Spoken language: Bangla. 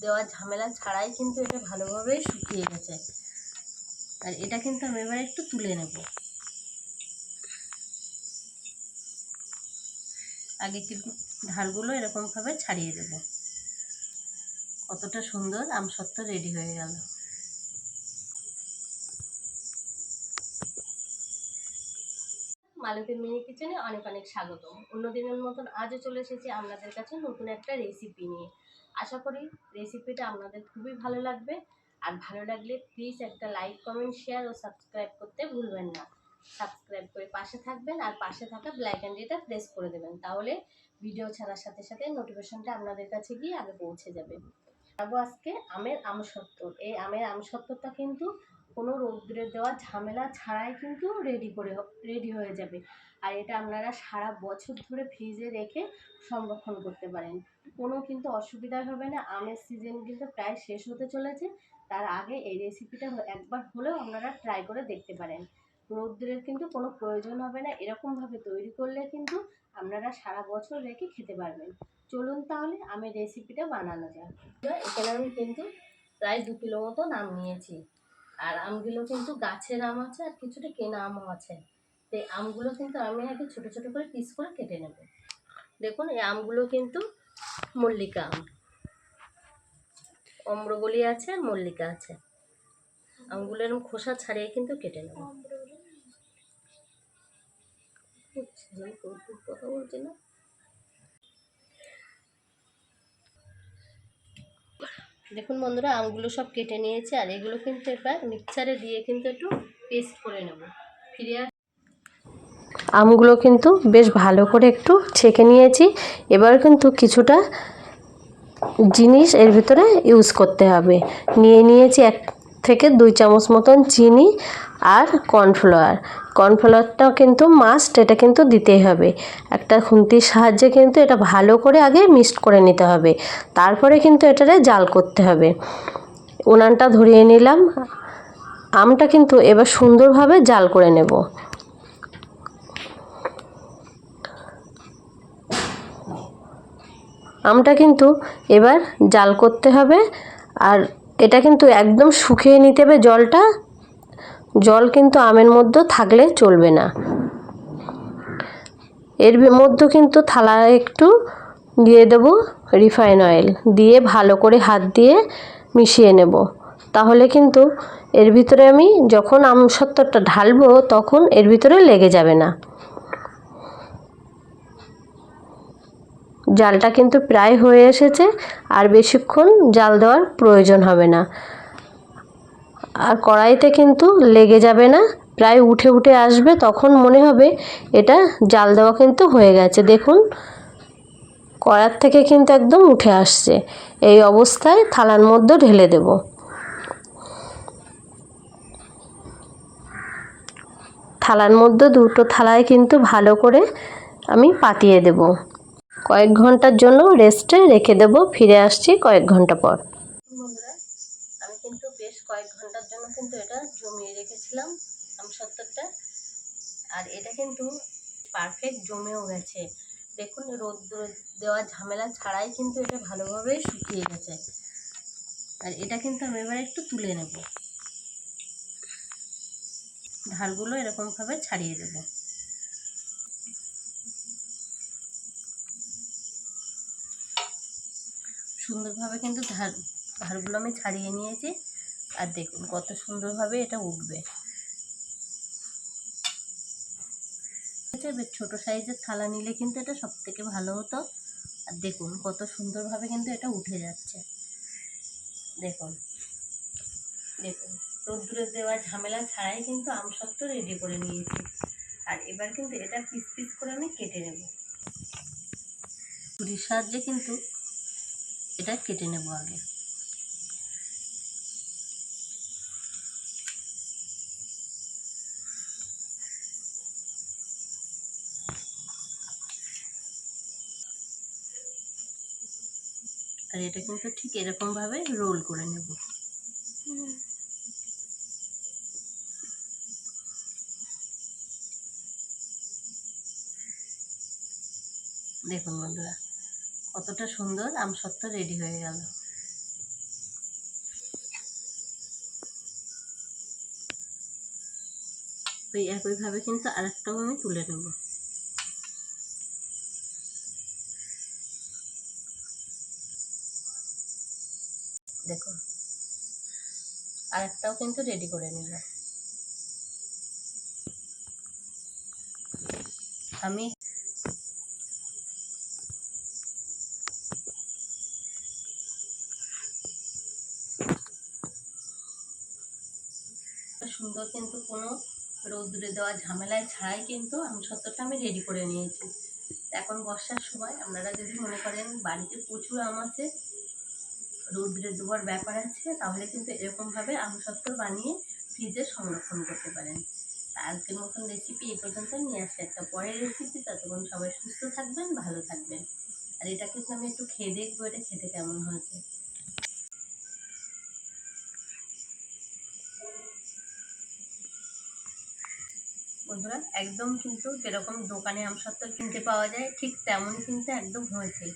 দেওয়ার ঝামেলা ছাড়াই কিন্তু এটা ভালোভাবে শুকিয়ে গেছে। আর এটা কিন্তু আমি এবার একটু তুলে নেব। আগে কিন্তু ধারগুলো এরকমভাবে ছাড়িয়ে দেব। কতটা সুন্দর আমসত্ত্ব রেডি হয়ে গেল। মালতীর মিনি কিচেনে অনেক অনেক স্বাগতম। অন্য দিনের মতন আজও চলে এসেছি আপনাদের কাছে নতুন একটা রেসিপি নিয়ে। আশা করি রেসিপিটা আপনাদের খুবই ভালো লাগবে। আর ভালো লাগলে প্লিজ একটা লাইক কমেন্ট শেয়ার ও সাবস্ক্রাইব করতে ভুলবেন না। সাবস্ক্রাইব করে পাশে থাকবেন আর পাশে থাকা ব্ল্যাক অ্যান্ডিটা প্রেস করে দেবেন। তাহলে ভিডিও ছাড়ার সাথে সাথে নোটিফিকেশনটা আপনাদের কাছে গিয়ে আগে পৌঁছে যাবে আজকে আমের আমসত্ত্ব। এই আমের আমসত্ত্বটা কিন্তু কোনো রৌদ্রে দেওয়া ঝামেলা ছাড়াই কিন্তু রেডি করে রেডি হয়ে যাবে। আর এটা আপনারা সারা বছর ধরে ফ্রিজে রেখে সংরক্ষণ করতে পারেন। কোনো কিন্তু অসুবিধা হবে না। আমের সিজন কিন্তু প্রায় শেষ হতে চলেছে। তার আগে এই রেসিপিটা একবার হলেও আপনারা ট্রাই করে দেখতে পারেন। রৌদ্রের কিন্তু কোনো প্রয়োজন হবে না। এরকমভাবে তৈরি করলে কিন্তু আপনারা সারা বছর রেখে খেতে পারবেন। চলুন তাহলে আমি রেসিপিটা বানানো যাক। এখানে আমি কিন্তু প্রায় দু কিলো মতো নাম নিয়েছি। আর আমগুলো কিন্তু গাছের আম আছে আর কিছুটা কেনা আমও আছে। তো এই আমগুলো কিন্তু আমি আগে ছোটো ছোটো করে পিস করে কেটে নেব। দেখুন, এই আমগুলো কিন্তু মল্লিকা আম। অম্রবলি আছে আর মল্লিকা আছে। আমগুলো এরকম খোসা ছাড়িয়ে কিন্তু কেটে নেব। কথা বলছি না দেখুন বন্ধুরা, আমগুলো সব কেটে নিয়েছে আর এগুলো কিন্তু এবার মিক্সারে দিয়ে কিন্তু একটু পেস্ট করে নেব। ফিরে আমগুলো কিন্তু বেশ ভালো করে একটু ছেঁকে নিয়েছি। এবার কিন্তু কিছুটা জিনিস এর ভিতরে ইউজ করতে হবে। নিয়ে নিয়েছি এক থেকে দুই চামচ মতন চিনি আর কর্নফ্লাওয়ার কর্নফ্লাওয়ারটা কিন্তু মাস্ট এটা কিন্তু দিতেই হবে। একটা খুন্তির সাহায্যে কিন্তু এটা ভালো করে আগে মিক্সড করে নিতে হবে। তারপরে কিন্তু এটারে জাল করতে হবে। উনানটা ধরিয়ে নিলাম। আমটা কিন্তু এবার সুন্দরভাবে জাল করে নেব। আমটা কিন্তু এবার জাল করতে হবে। আর এটা কিন্তু একদম শুকিয়ে নিতে হবে জলটা। জল কিন্তু আমের মধ্যে থাকলে চলবে না। এর মধ্যে কিন্তু থালায় একটু দিয়ে দেব রিফাইন অয়েল। দিয়ে ভালো করে হাত দিয়ে মিশিয়ে নেব। তাহলে কিন্তু এর ভিতরে আমি যখন আম সত্তরটা ঢালবো, তখন এর ভিতরে লেগে যাবে না। জালটা কিন্তু প্রায় হয়ে এসেছে, আর বেশিক্ষণ জাল দেওয়ার প্রয়োজন হবে না। আর কড়াইতে কিন্তু লেগে যাবে না। প্রায় উঠে উঠে আসবে, তখন মনে হবে এটা জাল দেওয়া কিন্তু হয়ে গেছে। দেখুন, কড়ার থেকে কিন্তু একদম উঠে আসছে। এই অবস্থায় থালার মধ্যে ঢেলে দেব। থালার মধ্যে দুটো থালায় কিন্তু ভালো করে আমি পাতিয়ে দেব। কয়েক ঘণ্টার জন্য রেস্টে রেখে দেব। ফিরে আসছি কয়েক ঘণ্টা পর বন্ধুরা আমি কিন্তু বেশ কয়েক ঘণ্টার জন্য কিন্তু এটা জমিয়ে রেখেছিলাম আমসত্তরটা আর এটা কিন্তু পারফেক্ট জমেও গেছে। দেখুন, রোদ্র দেওয়া ঝামেলা ছাড়াই কিন্তু এটা ভালোভাবে শুকিয়ে গেছে। আর এটা কিন্তু আমি এবার একটু তুলে নেব। ধারগুলো এরকমভাবে ছাড়িয়ে দেবো। সুন্দরভাবে কিন্তু ধার, ধারগুলো আমি ছাড়িয়ে নিয়েছি। আর দেখুন কত সুন্দরভাবে এটা উঠবে। ছোট সাইজের থালা নিলে কিন্তু এটা সব থেকে ভালো হতো। আর দেখুন কত সুন্দরভাবে কিন্তু এটা উঠে যাচ্ছে। দেখুন দেখুন, রোদ্দুরে দেওয়া ঝামেলা ছাড়াই কিন্তু আম আমসত্ত্ব রেডি করে নিয়েছি। আর এবার কিন্তু এটা পিস পিস করে আমি কেটে নেব। ছুরির সাহায্যে কিন্তু এটা কেটে নেব আগে। আর এটা কিন্তু ঠিক এরকম ভাবে রোল করে নেব। দেখুন বন্ধুরা, কতটা সুন্দর আমসত্ত্ব রেডি হয়ে গেল। ওই একইভাবে কিন্তু আরেকটাও আমি তুলে নেব। দেখো আরেকটাও কিন্তু রেডি করে নিলাম। আমি সুন্দর কিন্তু কোনো রৌদ্রে দেওয়া ঝামেলায় ছাড়াই কিন্তু আমি সত্তরটা আমি রেডি করে নিয়েছি। এখন বর্ষার সময়, আপনারা যদি মনে করেন বাড়িতে প্রচুর আম আছে রৌদ্রে দেওয়ার ব্যাপার আছে, তাহলে কিন্তু এরকমভাবে আম সত্তর বানিয়ে ফ্রিজে সংরক্ষণ করতে পারেন। আজকের মতন রেসিপি এই পর্যন্ত নিয়ে আসছে একটা পরের রেসিপি ততক্ষণ সবাই সুস্থ থাকবেন, ভালো থাকবেন। আর এটা কিন্তু আমি একটু খেয়ে দেখব, এটা খেতে কেমন হয়েছে। বন্ধুরা, একদম কিন্তু যেরকম দোকানে আম সত্তর কিনতে পাওয়া যায়, ঠিক তেমনই কিন্তু একদম হয়েছে।